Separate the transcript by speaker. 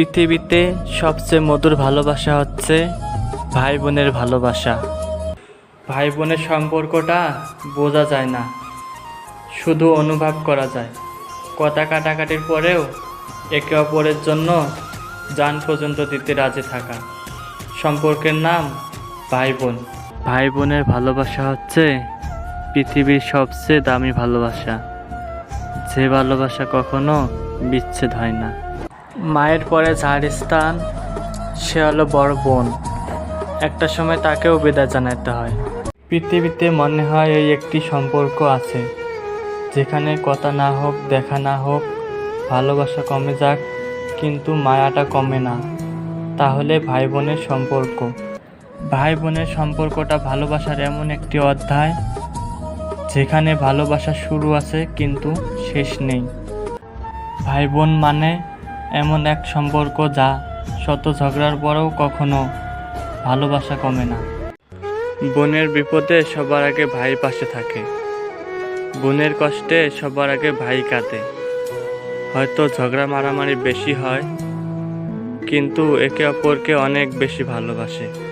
Speaker 1: পৃথিবীতে সবচেয়ে মধুর ভালোবাসা হচ্ছে ভাই বোনের ভালোবাসা। ভাই বোনের সম্পর্কটা বোঝা যায় না, শুধু অনুভব করা যায়। কথা কাটাকাটির পরেও একে অপরের জন্য যান পর্যন্ত দিতে রাজি থাকা। সম্পর্কের নাম ভাই বোন ভাই বোনের ভালোবাসা হচ্ছে পৃথিবীর সবচেয়ে দামি ভালোবাসা। যে ভালোবাসা কখনো বিচ্ছেদ হয় না। মায়ের পরে যার স্থান, সে হলো বড় বোন। একটা সময় তাকেও বিদায় জানাতে হয়। পৃথিবীতে মনে হয় এই একটি সম্পর্ক আছে, যেখানে কথা না হোক, দেখা না হোক, ভালোবাসা কমে যাক, কিন্তু মায়াটা কমে না। তাহলে ভাই বোনের সম্পর্ক। ভাই বোনের সম্পর্কটা ভালোবাসার এমন একটি অধ্যায়, যেখানে ভালোবাসা শুরু আছে, কিন্তু শেষ নেই। ভাই বোন মানে এমন এক সম্পর্ক যা শত ঝগড়ার পরেও কখনো ভালোবাসা কমে না। বোনের বিপদে সবার আগে ভাই পাশে থাকে। বোনের কষ্টে সবার আগে ভাই কাঁদে। হয়তো ঝগড়া মারামারি বেশি হয়, কিন্তু একে অপরকে অনেক বেশি ভালোবাসে।